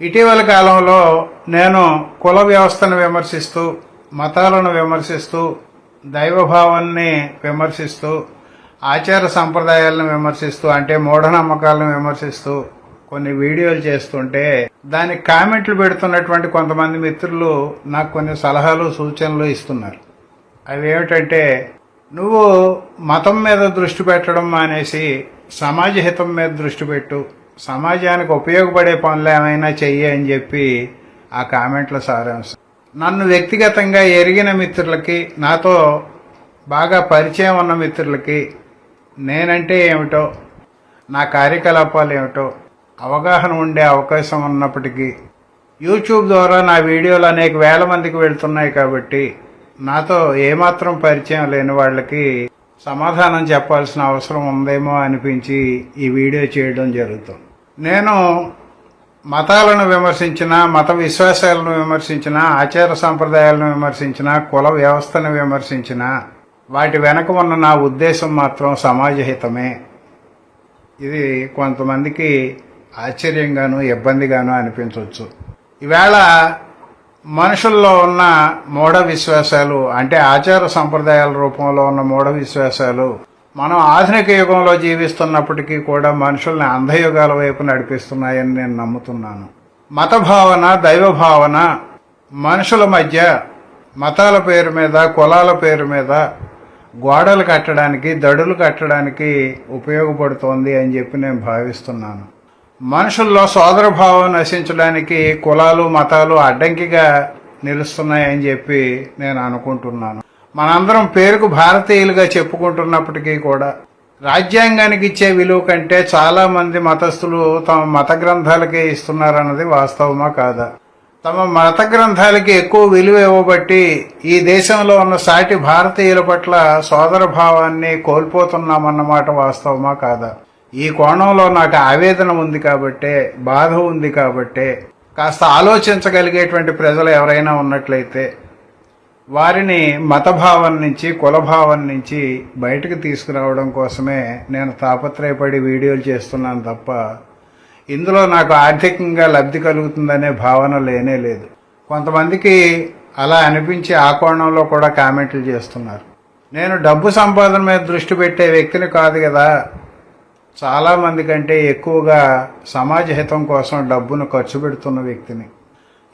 ఇటీవల కాలంలో నేను కుల వ్యవస్థను విమర్శిస్తూ మతాలను విమర్శిస్తూ దైవభావాన్ని విమర్శిస్తూ ఆచార సంప్రదాయాలను విమర్శిస్తూ అంటే మూఢనమ్మకాలను విమర్శిస్తూ కొన్ని వీడియోలు చేస్తుంటే దానికి కామెంట్లు పెడుతున్నటువంటి కొంతమంది మిత్రులు నాకు కొన్ని సలహాలు సూచనలు ఇస్తున్నారు. అవి ఏమిటంటే నువ్వు మతం మీద దృష్టి పెట్టడం మానేసి సమాజ హితం మీద దృష్టి పెట్టు సమాజానికి ఉపయోగపడే పనులు ఏమైనా చెయ్యి అని చెప్పి ఆ కామెంట్ల సారాంశం. నన్ను వ్యక్తిగతంగా ఎరిగిన మిత్రులకి నాతో బాగా పరిచయం ఉన్న మిత్రులకి నేనంటే ఏమిటో నా కార్యకలాపాలు ఏమిటో అవగాహన ఉండే అవకాశం ఉన్నప్పటికీ యూట్యూబ్ ద్వారా నా వీడియోలు అనేక వేల మందికి వెళ్తున్నాయి కాబట్టి నాతో ఏమాత్రం పరిచయం లేని వాళ్ళకి సమాధానం చెప్పాల్సిన అవసరం ఉందేమో అనిపించి ఈ వీడియో చేయడం జరుగుతుంది. నేను మతాలను విమర్శించిన మత విశ్వాసాలను విమర్శించిన ఆచార సంప్రదాయాలను విమర్శించిన కుల వ్యవస్థను విమర్శించిన వాటి వెనక ఉన్న నా ఉద్దేశం మాత్రం సమాజహితమే. ఇది కొంతమందికి ఆశ్చర్యంగాను ఇబ్బందిగాను అనిపించవచ్చు. ఈవేళ మనుషుల్లో ఉన్న మూఢ విశ్వాసాలు అంటే ఆచార సంప్రదాయాల రూపంలో ఉన్న మూఢ విశ్వాసాలు మనం ఆధునిక యుగంలో జీవిస్తున్నప్పటికీ కూడా మనుషుల్ని అంధయుగాల వైపు నడిపిస్తున్నాయని నేను నమ్ముతున్నాను. మత భావన దైవ భావన మనుషుల మధ్య మతాల పేరు మీద కులాల పేరు మీద గోడలు కట్టడానికి దడులు కట్టడానికి ఉపయోగపడుతోంది అని చెప్పి నేను భావిస్తున్నాను. మనుషుల్లో సోదరభావం నశించడానికి కులాలు మతాలు అడ్డంకిగా నిలుస్తున్నాయని చెప్పి నేను అనుకుంటున్నాను. మనందరం పేరుకు భారతీయులుగా చెప్పుకుంటున్నప్పటికీ కూడా రాజ్యాంగానికి ఇచ్చే విలువ కంటే చాలా మంది మతస్థులు తమ మత గ్రంథాలకే ఇస్తున్నారన్నది వాస్తవమా కాదా? తమ మత గ్రంథాలకి ఎక్కువ విలువ ఇవ్వబట్టి ఈ దేశంలో ఉన్న సాటి భారతీయుల పట్ల సోదర భావాన్ని కోల్పోతున్నామన్నమాట వాస్తవమా కాదా? ఈ కోణంలో నాకు ఆవేదన ఉంది కాబట్టే బాధ ఉంది కాబట్టే కాస్త ఆలోచించగలిగేటువంటి ప్రజలు ఎవరైనా ఉన్నట్లయితే వారిని మతభావం నుంచి కులభావం నుంచి బయటకు తీసుకురావడం కోసమే నేను తాపత్రయపడి వీడియోలు చేస్తున్నాను తప్ప ఇందులో నాకు ఆర్థికంగా లబ్ధి కలుగుతుందనే భావన లేనే లేదు. కొంతమందికి అలా అనిపించి ఆ కోణంలో కూడా కామెంట్లు చేస్తున్నారు. నేను డబ్బు సంపాదన మీద దృష్టి పెట్టే వ్యక్తిని కాదు కదా చాలామంది కంటే ఎక్కువగా సమాజ హితం కోసం డబ్బును ఖర్చు పెడుతున్న వ్యక్తిని.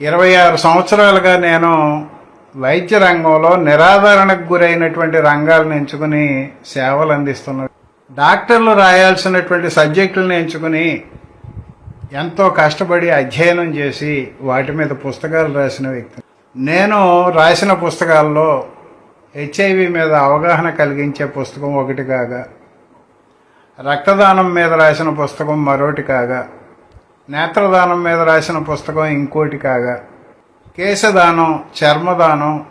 ఇరవై ఆరు సంవత్సరాలుగా నేను వైద్య రంగంలో నిరాధారణకు గురైనటువంటి రంగాలను ఎంచుకుని సేవలు అందిస్తున్న డాక్టర్లు రాయాల్సినటువంటి సబ్జెక్టులను ఎంచుకుని ఎంతో కష్టపడి అధ్యయనం చేసి వాటి మీద పుస్తకాలు రాసిన వ్యక్తి నేను రాసిన పుస్తకాల్లో హెచ్ఐవి మీద అవగాహన కలిగించే పుస్తకం ఒకటి కాగా రక్తదానం మీద రాసిన పుస్తకం మరోటి కాగా నేత్రదానం మీద రాసిన పుస్తకం ఇంకోటి కాగా కేశదానం చర్మదానం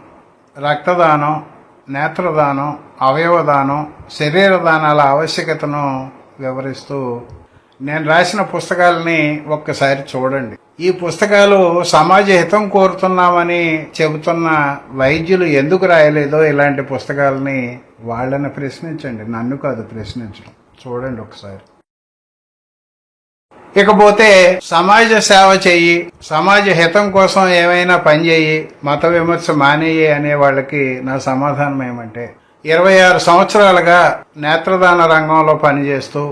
రక్తదానం నేత్రదానం అవయవదానం శరీర దానాల ఆవశ్యకతను వివరిస్తూ నేను రాసిన పుస్తకాలని ఒక్కసారి చూడండి. ఈ పుస్తకాలు సమాజ హితం కోరుతున్నామని చెబుతున్న వైద్యులు ఎందుకు రాయలేదో ఇలాంటి పుస్తకాలని వాళ్ళని ప్రశ్నించండి. నన్ను కాదు ప్రశ్నించడం. చూడండి ఒకసారి. ఇకపోతే సమాజ సేవ చెయ్యి సమాజ హితం కోసం ఏమైనా పని చేయి మత విమర్శ మానేయి అనే వాళ్ళకి నా సమాధానం ఏమంటే ఇరవై ఆరు సంవత్సరాలుగా నేత్రదాన రంగంలో పనిచేస్తూ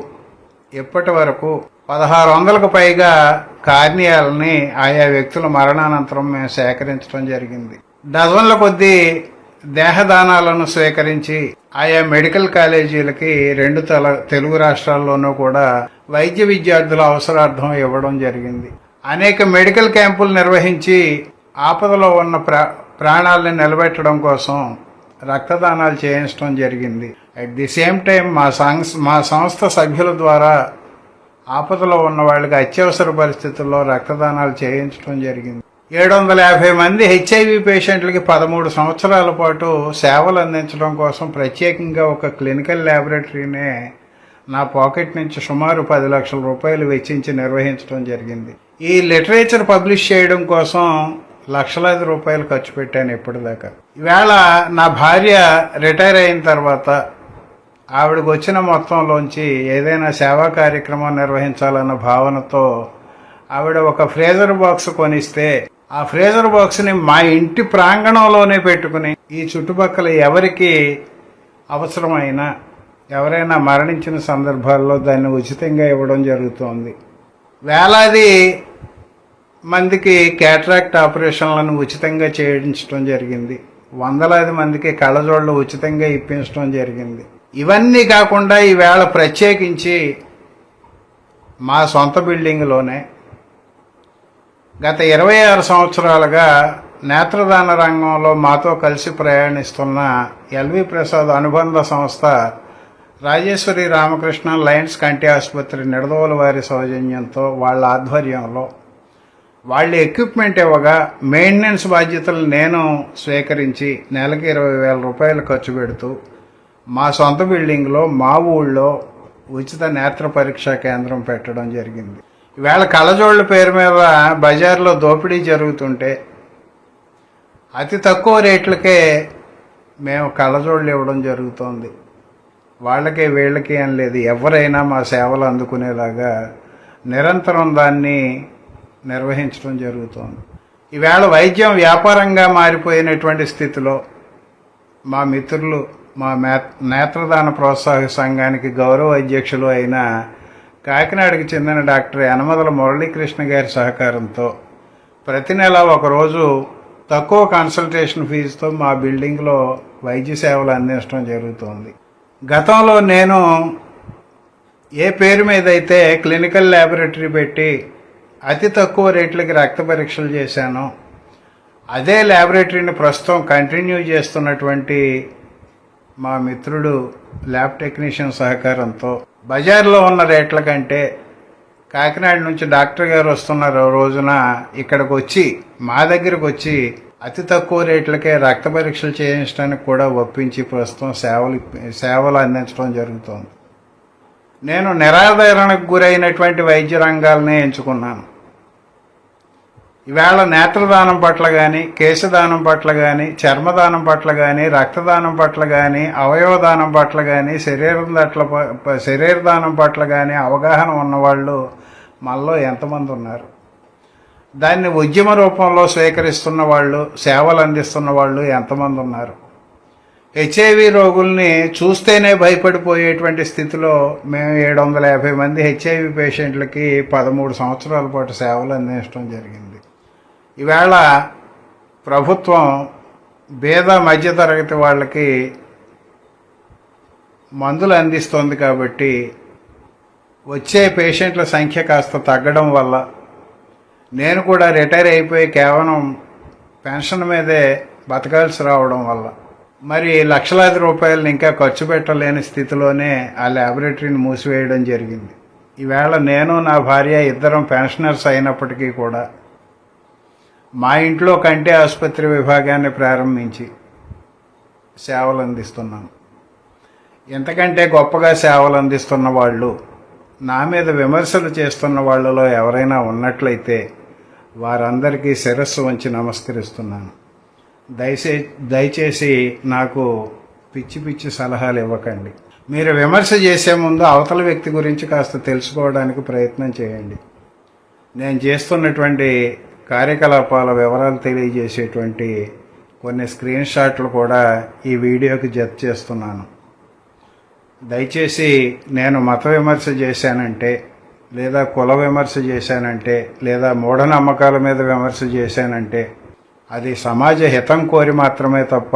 ఇప్పటి వరకు పదహారు వందలకు పైగా కార్నియాలని ఆయా వ్యక్తుల మరణానంతరం మేము సేకరించడం జరిగింది. డజన్ల కొద్దీ దేహదానాలను స్వీకరించి ఆయా మెడికల్ కాలేజీలకి రెండు తల తెలుగు రాష్ట్రాల్లోనూ కూడా వైద్య విద్యార్థుల అవసరార్థం ఇవ్వడం జరిగింది. అనేక మెడికల్ క్యాంపులు నిర్వహించి ఆపదలో ఉన్న ప్రా ప్రాణాలను నిలబెట్టడం కోసం రక్తదానాలు చేయించడం జరిగింది. అట్ ది సేమ్ టైం మా సంస్థ మా సంస్థ సభ్యుల ద్వారా ఆపదలో ఉన్న వాళ్ళకి అత్యవసర పరిస్థితుల్లో రక్తదానాలు చేయించడం జరిగింది. ఏడు వందల యాభై మంది హెచ్ఐవి పేషెంట్లకి పదమూడు సంవత్సరాల పాటు సేవలు అందించడం కోసం ప్రత్యేకంగా ఒక క్లినికల్ ల్యాబొరేటరీనే నా పాకెట్ నుంచి సుమారు పది లక్షల రూపాయలు వెచ్చించి నిర్వహించడం జరిగింది. ఈ లిటరేచర్ పబ్లిష్ చేయడం కోసం లక్షలాది రూపాయలు ఖర్చు పెట్టాను ఇప్పటిదాకా. ఈవేళ నా భార్య రిటైర్ అయిన తర్వాత ఆవిడకు వచ్చిన మొత్తంలోంచి ఏదైనా సేవా కార్యక్రమం నిర్వహించాలన్న భావనతో ఆవిడ ఒక ఫ్రేజర్ బాక్స్ కొనిస్తే ఆ ఫ్రేజర్ బాక్స్ని మా ఇంటి ప్రాంగణంలోనే పెట్టుకుని ఈ చుట్టుపక్కల ఎవరికి అవసరమైనా ఎవరైనా మరణించిన సందర్భాల్లో దాన్ని ఉచితంగా ఇవ్వడం జరుగుతోంది. వేలాది మందికి క్యాట్రాక్ట్ ఆపరేషన్లను ఉచితంగా చేయించడం జరిగింది. వందలాది మందికి కళ్ళజోళ్ళు ఉచితంగా ఇప్పించడం జరిగింది. ఇవన్నీ కాకుండా ఈవేళ ప్రత్యేకించి మా సొంత బిల్డింగ్లోనే గత ఇరవై ఆరు సంవత్సరాలుగా నేత్రదాన రంగంలో మాతో కలిసి ప్రయాణిస్తున్న ఎల్వి ప్రసాద్ అనుబంధ సంస్థ రాజేశ్వరి రామకృష్ణ లయన్స్ కంటి ఆసుపత్రి నిడదవోలు వారి సౌజన్యంతో వాళ్ళ ఆధ్వర్యంలో వాళ్ళు ఎక్విప్మెంట్ ఇవ్వగా మెయింటెనెన్స్ బాధ్యతలు నేను స్వీకరించి నెలకి ఇరవై వేల రూపాయలు ఖర్చు పెడుతూ మా సొంత బిల్డింగ్లో మా ఊళ్ళో ఉచిత నేత్ర పరీక్షా కేంద్రం పెట్టడం జరిగింది. ఈవేళ కళ్ళజోళ్ళ పేరు మీద బజార్లో దోపిడీ జరుగుతుంటే అతి తక్కువ రేట్లకే మేము కళ్ళజోళ్ళు ఇవ్వడం జరుగుతోంది. వాళ్ళకి వీళ్ళకి అని లేదు. ఎవరైనా మా సేవలు అందుకునేలాగా నిరంతరం దాన్ని నిర్వహించడం జరుగుతోంది. ఈవేళ వైద్యం వ్యాపారంగా మారిపోయినటువంటి స్థితిలో మా మిత్రులు మా నేత్రదాన ప్రోత్సాహక సంఘానికి గౌరవ అధ్యక్షులు అయిన కాకినాడకి చెందిన డాక్టర్ యనమదల మురళీకృష్ణ గారి సహకారంతో ప్రతి నెల ఒకరోజు తక్కువ కన్సల్టేషన్ ఫీజుతో మా బిల్డింగ్లో వైద్య సేవలు అందించడం జరుగుతోంది. గతంలో నేను ఏ పేరు మీద అయితే క్లినికల్ ల్యాబొరేటరీ పెట్టి అతి తక్కువ రేట్లకి రక్త పరీక్షలు చేశాను అదే ల్యాబొరేటరీని ప్రస్తుతం కంటిన్యూ చేస్తున్నటువంటి మా మిత్రుడు ల్యాబ్ టెక్నీషియన్ సహకారంతో బజార్లో ఉన్న రేట్ల కంటే కాకినాడ నుంచి డాక్టర్ గారు వస్తున్నారు రోజున ఇక్కడికి వచ్చి మా దగ్గరకు వచ్చి అతి తక్కువ రేట్లకే రక్త పరీక్షలు చేయించడానికి కూడా ఒప్పించి ప్రస్తుతం సేవలు సేవలు అందించడం జరుగుతోంది. నేను నిరాదరణకు గురైనటువంటి వైద్య రంగాలనే ఎంచుకున్నాను. ఈవేళ నేత్రదానం పట్ల కానీ కేశదానం పట్ల కానీ చర్మదానం పట్ల కానీ రక్తదానం పట్ల కానీ అవయవదానం పట్ల కానీ శరీరం దట్ల శరీరదానం పట్ల కానీ అవగాహన ఉన్నవాళ్ళు మనలో ఎంతమంది ఉన్నారు? దాన్ని ఉద్యమ రూపంలో స్వీకరిస్తున్న వాళ్ళు సేవలు అందిస్తున్న వాళ్ళు ఎంతమంది ఉన్నారు? హెచ్ఐవి రోగుల్ని చూస్తేనే భయపడిపోయేటువంటి స్థితిలో మేము ఏడు వందల యాభై మంది హెచ్ఐవి పేషెంట్లకి పదమూడు సంవత్సరాల పాటు సేవలు అందించడం జరిగింది. ఈవేళ ప్రభుత్వం బేద మధ్యతరగతి వాళ్ళకి మందులు అందిస్తోంది కాబట్టి వచ్చే పేషెంట్ల సంఖ్య కాస్త తగ్గడం వల్ల నేను కూడా రిటైర్ అయిపోయి కేవలం పెన్షన్ మీదే బతకాల్సి రావడం వల్ల. మరి లక్షలాది రూపాయలను ఇంకా ఖర్చు పెట్టలేని స్థితిలోనే ఆ ల్యాబొరేటరీని మూసివేయడం జరిగింది. ఈవేళ నేను నా భార్య ఇద్దరం పెన్షనర్స్ అయినప్పటికీ కూడా మా ఇంట్లో కంటే ఆసుపత్రి విభాగాన్ని ప్రారంభించి సేవలు అందిస్తున్నాను. ఎంతకంటే గొప్పగా సేవలు అందిస్తున్న వాళ్ళు నా మీద విమర్శలు చేస్తున్న వాళ్ళలో ఎవరైనా ఉన్నట్లయితే వారందరికీ శిరస్సు వంచి నమస్కరిస్తున్నాను. దయచే దయచేసి నాకు పిచ్చి పిచ్చి సలహాలు ఇవ్వకండి. మీరు విమర్శ చేసే ముందు అవతల వ్యక్తి గురించి కాస్త తెలుసుకోవడానికి ప్రయత్నం చేయండి. నేను చేస్తున్నటువంటి కార్యకలాపాల వివరాలు తెలియజేసేటువంటి కొన్ని స్క్రీన్ షాట్లు కూడా ఈ వీడియోకి జత చేస్తున్నాను. దయచేసి నేను మత విమర్శ చేశానంటే లేదా కుల విమర్శ చేశానంటే లేదా మూఢనమ్మకాల మీద విమర్శ చేశానంటే అది సమాజ హితం కోరి మాత్రమే తప్ప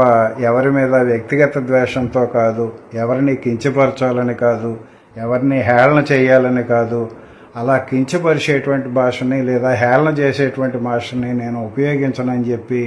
ఎవరి మీద వ్యక్తిగత ద్వేషంతో కాదు ఎవరిని కించపరచాలని కాదు ఎవరిని హేళన చేయాలని కాదు అలా కించపరిచేటువంటి భాషని లేదా హేళన చేసేటువంటి భాషని నేను ఉపయోగించనని చెప్పి